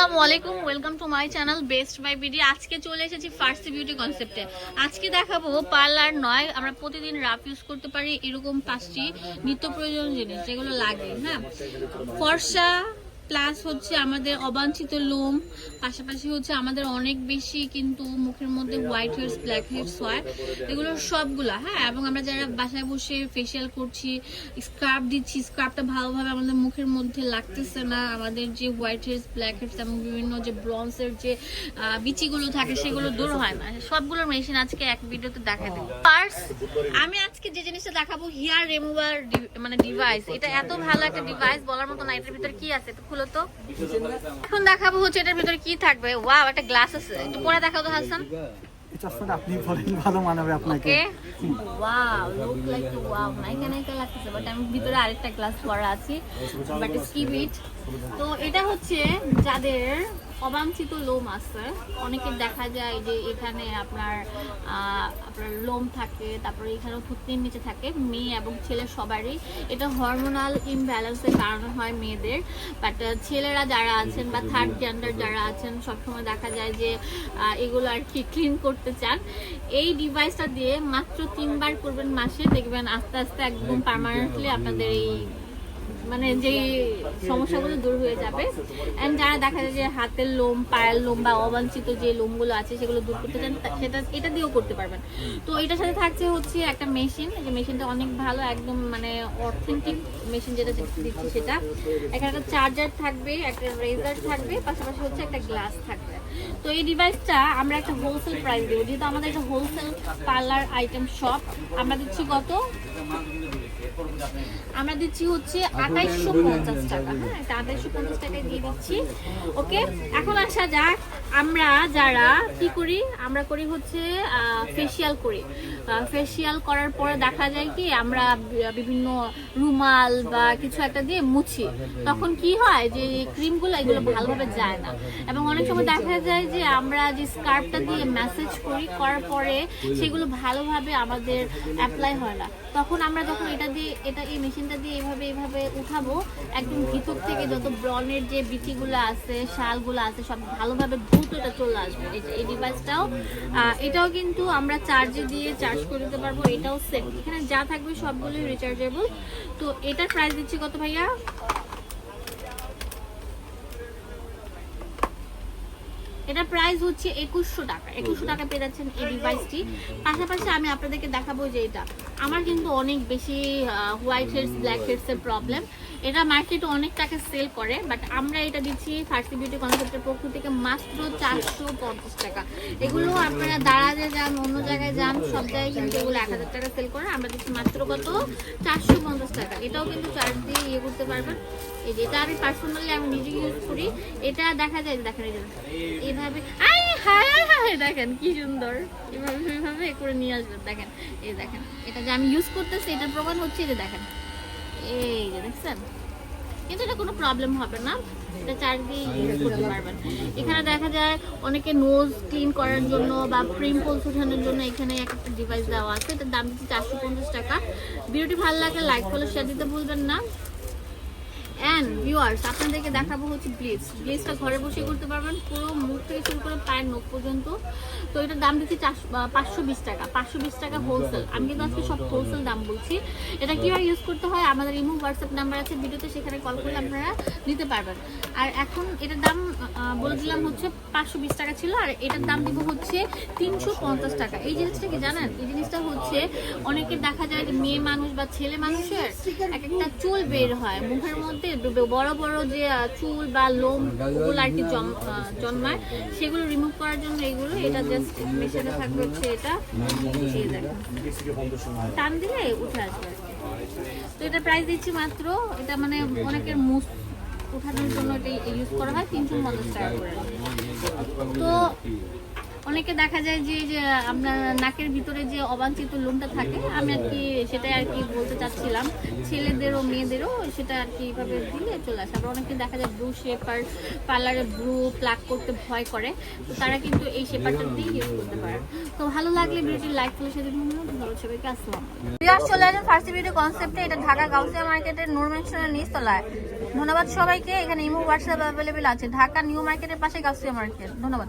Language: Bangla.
আসসালামু আলাইকুম welcome to my channel best buy B আজকে চলে এসেছি ফার্সি বিউটি কনসেপ্টে আজকে দেখাবো পার্লার নয়, আমরা প্রতিদিন রাফ ইউজ করতে পারি এরকম পাঁচটি নিত্য প্রয়োজনীয় জিনিস যেগুলো লাগে হ্যাঁ? ফর্সা প্লাস হচ্ছে আমাদের অবাঞ্ছিত লোম, পাশাপাশি হচ্ছে আমাদের অনেক বেশি কিন্তু মুখের মধ্যে হোয়াইট হেডস ব্ল্যাক হেডস হয়। এগুলো সবগুলা হ্যাঁ? এবং আমরা যারা বাসায় বসে ফেসিয়াল করছি স্ক্রাব দিচ্ছি স্ক্রাবটা ভালোভাবে আমাদের মুখের মধ্যে লাগতেছে না। আমাদের যে হোয়াইট হেডস ব্ল্যাক হেডস এবং বিভিন্ন যে ব্রন্সের যে বিচিগুলো থাকে, সেগুলো দূর হয় না। সবগুলোর মেশিন আজকে এক ভিডিওতে দেখা দেবো ফার্স্ট আমি আজকে যে জিনিসটা দেখাবো হেয়ার রিমুভার মানে ডিভাইস এটা এত ভালো একটা ডিভাইস বলার মতো না, এটার ভিতরে কি আছে? একটু তো এখন দেখাবো হচ্ছে এটার ভিতরে কি থাকবে। ওয়াও একটা গ্লাস আছে। একটু পরে দেখাও তো হাসান। চশমাটা আপনি পরেন ভালো মানাবে আপনাকে। ওয়াও লুক লাইক ওয়াও নাইকা নাইকা লাগতেছে বাট আমি ভিতরে আরেকটা গ্লাস পরা আছি বাট স্কিপ ইট তো এটা হচ্ছে যাদের অবাঞ্ছিত লোম আছে। অনেকের দেখা যায় যে এখানে আপনার আপনার লোম থাকে তারপরে এখানে থুতনির নিচে থাকে মেয়ে এবং ছেলে সবারই। এটা হরমোনাল ইমব্যালেন্সের কারণে হয় মেয়েদের। বাট ছেলেরা যারা আছেন বা থার্ড জেন্ডার যারা আছেন সবসময় দেখা যায় যে এগুলো আর কি ক্লিন করতে চান। এই ডিভাইসটা দিয়ে মাত্র তিনবার করবেন মাসে দেখবেন আস্তে আস্তে একদম পার্মানেন্টলি আপনাদের এই মানে যে সমস্যাগুলো দূর হয়ে যাবে। এন্ড যারা দেখা যায় যে হাতের লোম, পায়ের লোম বা অবাঞ্ছিত যে লোমগুলো আছে, সেগুলো দূর করতে চান সেটা, এটা দিয়েও করতে পারবেন। তো এটার সাথে থাকছে হচ্ছে একটা মেশিন যে মেশিনটা অনেক ভালো, একদম মানে অথেন্টিক মেশিন যেটা দিচ্ছি সেটা। এখানে একটা চার্জার থাকবে, একটা রেজার থাকবে, পাশাপাশি হচ্ছে একটা গ্লাস থাকবে। তো এই ডিভাইসটা আমরা একটা হোলসেল প্রাইস দেবো। যেহেতু আমাদের একটা হোলসেল পার্লার আইটেম শপ আমরা দিচ্ছি কত? আমরা দিচ্ছি হচ্ছে আঠাইশশো পঞ্চাশ টাকা। হ্যাঁ এটা আঠাইশশো পঞ্চাশ টাকায় দিয়ে দিচ্ছি। ওকে এখন আসা যাক আমরা যারা কি করি? আমরা করি হচ্ছে ফেসিয়াল করি। ফেসিয়াল করার পরে দেখা যায় কি আমরা বিভিন্ন রুমাল বা কিছু একটা দিয়ে মুছি। তখন কি হয় যে ক্রিমগুলো এগুলো ভালোভাবে যায় না। এবং অনেক সময় দেখা যায় যে আমরা যে স্কার্ফটা দিয়ে ম্যাসেজ করি করার পরে সেগুলো ভালোভাবে আমাদের অ্যাপ্লাই হয় না। তখন আমরা যখন এটা দিয়ে এটা এই মেশিনটা দিয়ে এইভাবে এইভাবে উঠাবো। একদম ভিতর থেকে যত ব্রনের যে বিচিগুলো আছে, শালগুলো আছে, সব ভালোভাবে দ্রুত এটা চলে আসবে। এই ডিভাইসটাও এটাও কিন্তু আমরা চার্জে দিয়ে চার্জ করে দিতে পারব, এটাও সেম এখানে যা থাকবে সবগুলোই রিচার্জেবল তো এটার প্রাইস দিচ্ছি কত ভাইয়া? এটা প্রাইস হচ্ছে একুশশো টাকা। একুশশো টাকা পেয়ে যাচ্ছেন এই ডিভাইসটি পাশাপাশি আমি আপনাদেরকে দেখাবো যে এটা। আমার কিন্তু অনেক বেশি হোয়াইট হেডস ব্ল্যাক হেডস এর প্রবলেম এটা মার্কেটে অনেক টাকা সেল করে বাট আমরা এটা দিচ্ছি ফার্সি বিউটি কনসেপ্টের পক্ষ থেকে মাত্র চারশো পঞ্চাশ টাকা। এগুলো আপনারা দাঁড়াতে যান, অন্য জায়গায় যান, সব জায়গায় কিন্তু এগুলো এক হাজার টাকা সেল করে, আমরা দিচ্ছি মাত্র কত? চারশো পঞ্চাশ টাকা। এটাও কিন্তু চার্জ দিয়ে ইয়ে করতে পারবেন। এই যে এটা আমি পার্সোনালি আমি নিজে ইউজ করি। এটা দেখা যায়, দেখেন এই এইভাবে আই হায় হায় দেখেন কি সুন্দর। এভাবে এভাবে করে নিয়ে আসবেন, দেখেন, এই দেখেন। এটা যে আমি ইউজ করতেছি, এটার প্রমাণ হচ্ছে যে দেখেন। এই এটা কোনো প্রবলেম হবে না। এটা ইউজ করতে পারবেন। এখানে দেখা যায় অনেকে নোজ ক্লিন করার জন্য বা জন্য এখানে একটা ডিভাইস দেওয়া আছে। দাম দিচ্ছে চারশো পঞ্চাশ টাকা। ভিডিওটি ভালো লাগে লাইক ফলো শেয়ার দিতে ভুলবেন না। অ্যান্ড ভিউয়ার্স আপনাদেরকে দেখাবো হচ্ছে ব্লিচ ব্লিচটা ঘরে বসে করতে পারবেন। পুরো মুখ থেকে শুরু করে পায়ের নখ পর্যন্ত। তো এটার দাম দিচ্ছি চারশো পাঁচশো বিশ টাকা। পাঁচশো বিশ টাকা হোলসেল আমি কিন্তু আজকে সব হোলসেল দাম বলছি। এটা কীভাবে ইউজ করতে হয়? আমাদের ইমো হোয়াটসঅ্যাপ নাম্বার আছে। ভিডিওতে সেখানে কল করলে আপনারা নিতে পারবেন। আর এখন এটার দাম বলে দিলাম হচ্ছে পাঁচশো বিশ টাকা ছিল। আর এটার দাম দিব হচ্ছে তিনশো পঞ্চাশ টাকা। এই জিনিসটা কি জানেন? এই জিনিসটা হচ্ছে অনেকের দেখা যায় যে মেয়ে মানুষ বা ছেলে মানুষের এক একটা চুল বের হয়। মুখের মধ্যে বড় বড় যে চুল বা লোম ওগুলো আর কি জন্মায়, সেগুলো রিমুভ করার জন্য এগুলো এটা জাস্ট মেশিনে থাকবে হচ্ছে এটা। এই দেখেন টান দিলে উঠে আসবে তো এটা প্রাইস দিচ্ছি মাত্র, এটা মানে অনেকের মুখ উঠানোর জন্য এটা ইউজ করা হয়, তিনশো পঞ্চাশ টাকা করে। তো অনেকে দেখা যায় যে আপনার নাকের ভিতরে যে অবাঞ্ছিত লোমটা থাকে আমি আর কি সেটাই আর কি বলতে চাচ্ছিলাম। ছেলেদেরও, মেয়েদেরও সেটা আর কি এইভাবে দিলে চলে আসে। আবার অনেকে দেখা যায় ব্রু শেপার পার্লারে ব্রু প্লাক করতে ভয় করে, তো তারা কিন্তু এই শেপারটা দিয়ে ইউজ করতে পারে। তো ভালো লাগলে ভিডিওটি লাইক করে সাথে ধন্যবাদ সবাইকে। আসসালাম চলে আসেন ফার্স্ট ভিডিও কনসেপ্টে এটা ঢাকা গাউসিয়া মার্কেটের নূর মেনশনের নিচতলায়। ধন্যবাদ সবাইকে। এখানে ইমো হোয়াটসঅ্যাপ অ্যাভেলেবেল আছে। ঢাকা নিউ মার্কেটের পাশে গাছিয়া মার্কেট ধন্যবাদ।